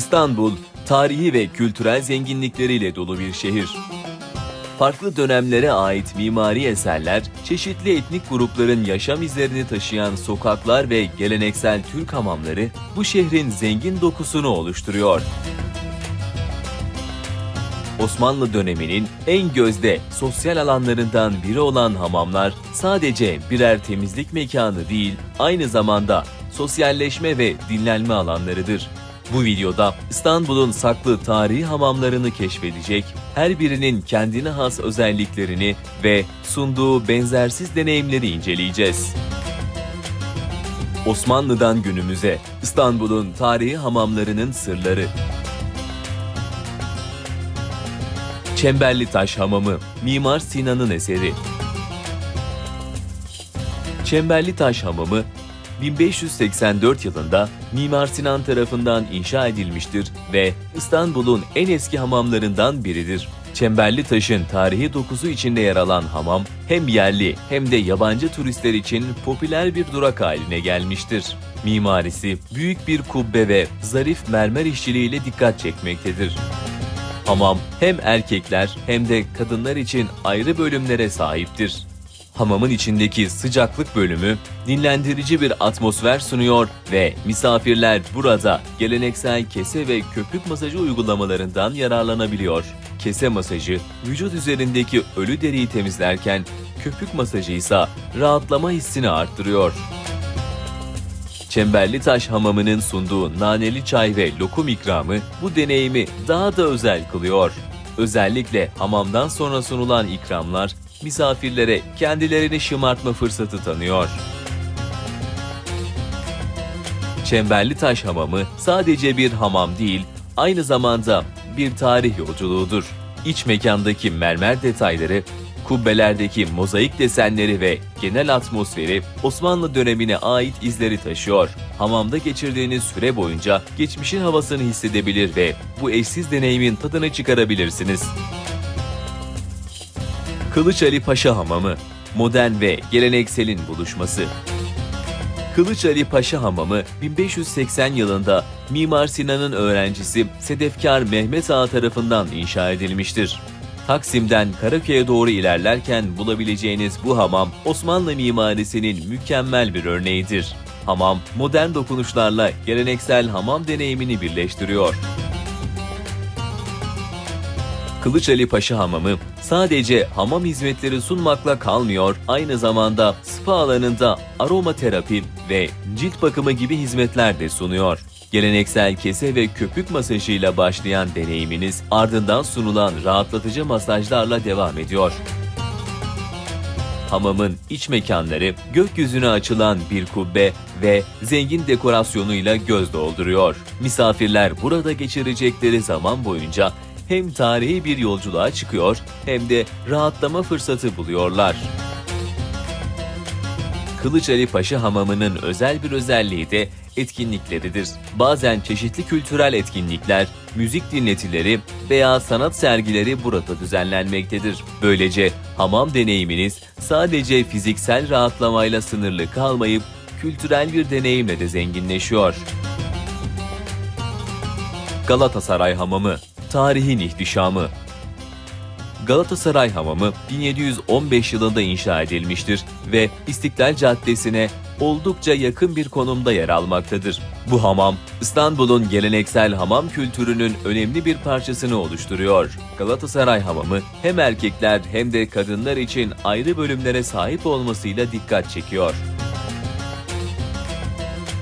İstanbul, tarihi ve kültürel zenginlikleriyle dolu bir şehir. Farklı dönemlere ait mimari eserler, çeşitli etnik grupların yaşam izlerini taşıyan sokaklar ve geleneksel Türk hamamları bu şehrin zengin dokusunu oluşturuyor. Osmanlı döneminin en gözde sosyal alanlarından biri olan hamamlar sadece birer temizlik mekanı değil, aynı zamanda sosyalleşme ve dinlenme alanlarıdır. Bu videoda İstanbul'un saklı tarihi hamamlarını keşfedecek, her birinin kendine has özelliklerini ve sunduğu benzersiz deneyimleri inceleyeceğiz. Osmanlı'dan günümüze İstanbul'un tarihi hamamlarının sırları. Çemberli Taş Hamamı, Mimar Sinan'ın eseri. Çemberli Taş Hamamı, 1584 yılında Mimar Sinan tarafından inşa edilmiştir ve İstanbul'un en eski hamamlarından biridir. Çemberli Taş'ın tarihi dokusu içinde yer alan hamam, hem yerli hem de yabancı turistler için popüler bir durak haline gelmiştir. Mimarisi, büyük bir kubbe ve zarif mermer işçiliğiyle dikkat çekmektedir. Hamam hem erkekler hem de kadınlar için ayrı bölümlere sahiptir. Hamamın içindeki sıcaklık bölümü dinlendirici bir atmosfer sunuyor ve misafirler burada geleneksel kese ve köpük masajı uygulamalarından yararlanabiliyor. Kese masajı vücut üzerindeki ölü deriyi temizlerken köpük masajı ise rahatlama hissini arttırıyor. Çemberli Taş Hamamı'nın sunduğu naneli çay ve lokum ikramı bu deneyimi daha da özel kılıyor. Özellikle hamamdan sonra sunulan ikramlar misafirlere kendilerini şımartma fırsatı tanıyor. Çemberli Taş Hamamı sadece bir hamam değil, aynı zamanda bir tarih yolculuğudur. İç mekandaki mermer detayları, kubbelerdeki mozaik desenleri ve genel atmosferi Osmanlı dönemine ait izleri taşıyor. Hamamda geçirdiğiniz süre boyunca geçmişin havasını hissedebilir ve bu eşsiz deneyimin tadını çıkarabilirsiniz. Kılıç Ali Paşa Hamamı, modern ve gelenekselin buluşması. Kılıç Ali Paşa Hamamı 1580 yılında Mimar Sinan'ın öğrencisi Sedefkar Mehmet Ağa tarafından inşa edilmiştir. Taksim'den Karaköy'e doğru ilerlerken bulabileceğiniz bu hamam Osmanlı mimarisinin mükemmel bir örneğidir. Hamam modern dokunuşlarla geleneksel hamam deneyimini birleştiriyor. Kılıç Ali Paşa Hamamı sadece hamam hizmetleri sunmakla kalmıyor, aynı zamanda spa alanında aromaterapi ve cilt bakımı gibi hizmetler de sunuyor. Geleneksel kese ve köpük masajıyla başlayan deneyiminiz ardından sunulan rahatlatıcı masajlarla devam ediyor. Hamamın iç mekanları gökyüzüne açılan bir kubbe ve zengin dekorasyonuyla göz dolduruyor. Misafirler burada geçirecekleri zaman boyunca hem tarihi bir yolculuğa çıkıyor hem de rahatlama fırsatı buluyorlar. Kılıç Ali Paşa Hamamı'nın özel bir özelliği de etkinlikleridir. Bazen çeşitli kültürel etkinlikler, müzik dinletileri veya sanat sergileri burada düzenlenmektedir. Böylece hamam deneyiminiz sadece fiziksel rahatlamayla sınırlı kalmayıp kültürel bir deneyimle de zenginleşiyor. Galatasaray Hamamı Tarihin ihtişamı Galatasaray Hamamı 1715 yılında inşa edilmiştir ve İstiklal Caddesi'ne oldukça yakın bir konumda yer almaktadır. Bu hamam, İstanbul'un geleneksel hamam kültürünün önemli bir parçasını oluşturuyor. Galatasaray Hamamı hem erkekler hem de kadınlar için ayrı bölümlere sahip olmasıyla dikkat çekiyor.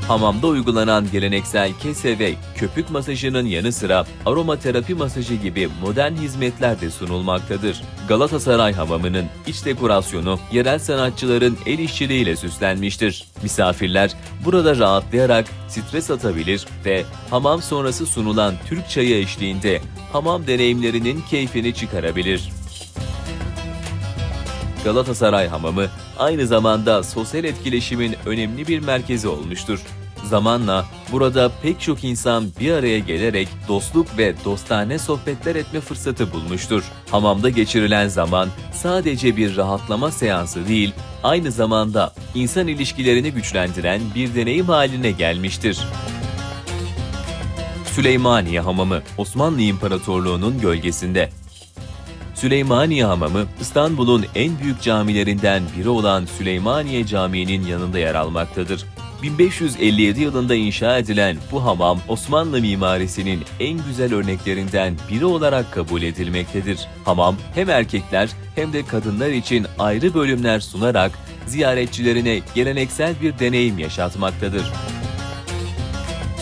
Hamamda uygulanan geleneksel kese ve köpük masajının yanı sıra aromaterapi masajı gibi modern hizmetler de sunulmaktadır. Galatasaray Hamamı'nın iç dekorasyonu yerel sanatçıların el işçiliğiyle süslenmiştir. Misafirler burada rahatlayarak stres atabilir ve hamam sonrası sunulan Türk çayı eşliğinde hamam deneyimlerinin keyfini çıkarabilir. Galatasaray Hamamı aynı zamanda sosyal etkileşimin önemli bir merkezi olmuştur. Zamanla burada pek çok insan bir araya gelerek dostluk ve dostane sohbetler etme fırsatı bulmuştur. Hamamda geçirilen zaman sadece bir rahatlama seansı değil, aynı zamanda insan ilişkilerini güçlendiren bir deneyim haline gelmiştir. Süleymaniye Hamamı, Osmanlı İmparatorluğu'nun gölgesinde. Süleymaniye Hamamı, İstanbul'un en büyük camilerinden biri olan Süleymaniye Camii'nin yanında yer almaktadır. 1557 yılında inşa edilen bu hamam, Osmanlı mimarisinin en güzel örneklerinden biri olarak kabul edilmektedir. Hamam, hem erkekler hem de kadınlar için ayrı bölümler sunarak ziyaretçilerine geleneksel bir deneyim yaşatmaktadır.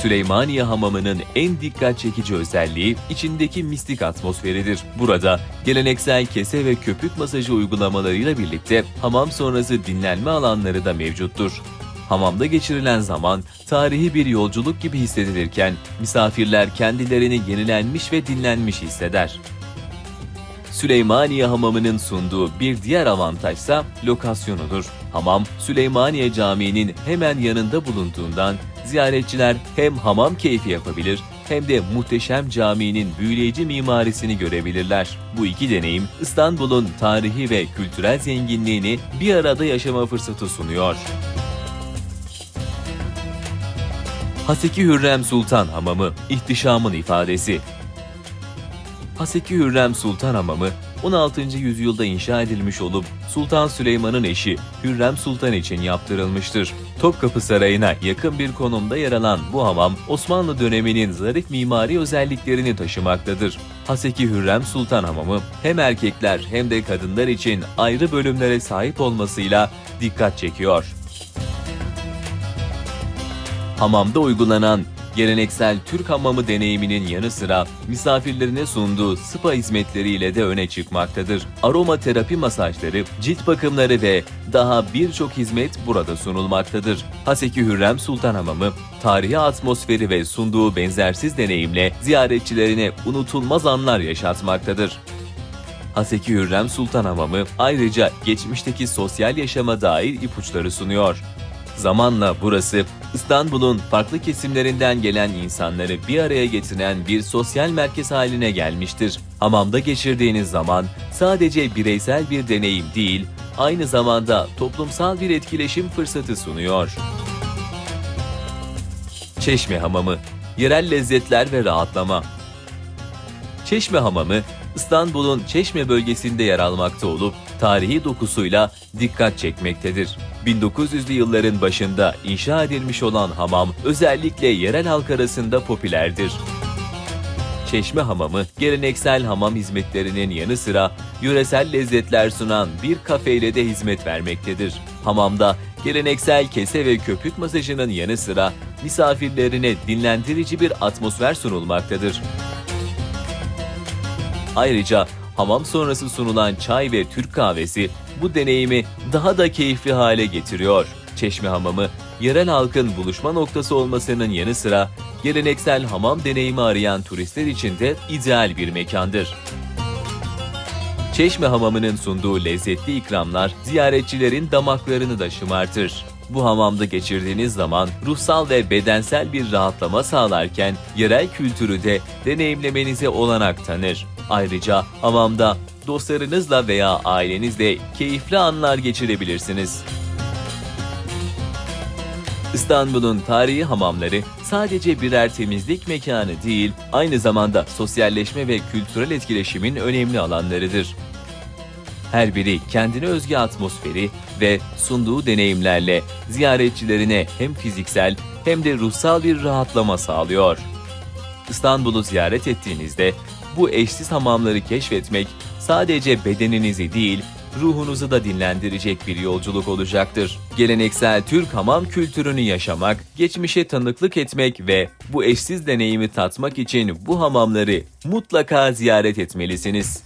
Süleymaniye Hamamı'nın en dikkat çekici özelliği içindeki mistik atmosferidir. Burada geleneksel kese ve köpük masajı uygulamalarıyla birlikte hamam sonrası dinlenme alanları da mevcuttur. Hamamda geçirilen zaman tarihi bir yolculuk gibi hissedilirken misafirler kendilerini yenilenmiş ve dinlenmiş hisseder. Süleymaniye Hamamı'nın sunduğu bir diğer avantajsa lokasyonudur. Hamam, Süleymaniye Camii'nin hemen yanında bulunduğundan ziyaretçiler hem hamam keyfi yapabilir hem de muhteşem caminin büyüleyici mimarisini görebilirler. Bu iki deneyim İstanbul'un tarihi ve kültürel zenginliğini bir arada yaşama fırsatı sunuyor. Haseki Hürrem Sultan Hamamı, ihtişamın ifadesi. Haseki Hürrem Sultan Hamamı 16. yüzyılda inşa edilmiş olup Sultan Süleyman'ın eşi Hürrem Sultan için yaptırılmıştır. Topkapı Sarayı'na yakın bir konumda yer alan bu hamam Osmanlı döneminin zarif mimari özelliklerini taşımaktadır. Haseki Hürrem Sultan Hamamı hem erkekler hem de kadınlar için ayrı bölümlere sahip olmasıyla dikkat çekiyor. Hamamda uygulanan geleneksel Türk hamamı deneyiminin yanı sıra misafirlerine sunduğu spa hizmetleriyle de öne çıkmaktadır. Aroma terapi masajları, cilt bakımları ve daha birçok hizmet burada sunulmaktadır. Haseki Hürrem Sultan Hamamı, tarihi atmosferi ve sunduğu benzersiz deneyimle ziyaretçilerine unutulmaz anlar yaşatmaktadır. Haseki Hürrem Sultan Hamamı ayrıca geçmişteki sosyal yaşama dair ipuçları sunuyor. Zamanla burası İstanbul'un farklı kesimlerinden gelen insanları bir araya getiren bir sosyal merkez haline gelmiştir. Hamamda geçirdiğiniz zaman sadece bireysel bir deneyim değil, aynı zamanda toplumsal bir etkileşim fırsatı sunuyor. Çeşme Hamamı, yerel lezzetler ve rahatlama. Çeşme Hamamı, İstanbul'un Çeşme bölgesinde yer almakta olup tarihi dokusuyla dikkat çekmektedir. 1900'lü yılların başında inşa edilmiş olan hamam özellikle yerel halk arasında popülerdir. Çeşme Hamamı, geleneksel hamam hizmetlerinin yanı sıra yöresel lezzetler sunan bir kafeyle de hizmet vermektedir. Hamamda geleneksel kese ve köpük masajının yanı sıra misafirlerine dinlendirici bir atmosfer sunulmaktadır. Ayrıca hamam sonrası sunulan çay ve Türk kahvesi bu deneyimi daha da keyifli hale getiriyor. Çeşme Hamamı, yerel halkın buluşma noktası olmasının yanı sıra geleneksel hamam deneyimi arayan turistler için de ideal bir mekandır. Çeşme Hamamı'nın sunduğu lezzetli ikramlar ziyaretçilerin damaklarını da şımartır. Bu hamamda geçirdiğiniz zaman ruhsal ve bedensel bir rahatlama sağlarken yerel kültürü de deneyimlemenize olanak tanır. Ayrıca hamamda dostlarınızla veya ailenizle keyifli anlar geçirebilirsiniz. İstanbul'un tarihi hamamları sadece birer temizlik mekanı değil, aynı zamanda sosyalleşme ve kültürel etkileşimin önemli alanlarıdır. Her biri kendine özgü atmosferi ve sunduğu deneyimlerle ziyaretçilerine hem fiziksel hem de ruhsal bir rahatlama sağlıyor. İstanbul'u ziyaret ettiğinizde bu eşsiz hamamları keşfetmek sadece bedeninizi değil, ruhunuzu da dinlendirecek bir yolculuk olacaktır. Geleneksel Türk hamam kültürünü yaşamak, geçmişe tanıklık etmek ve bu eşsiz deneyimi tatmak için bu hamamları mutlaka ziyaret etmelisiniz.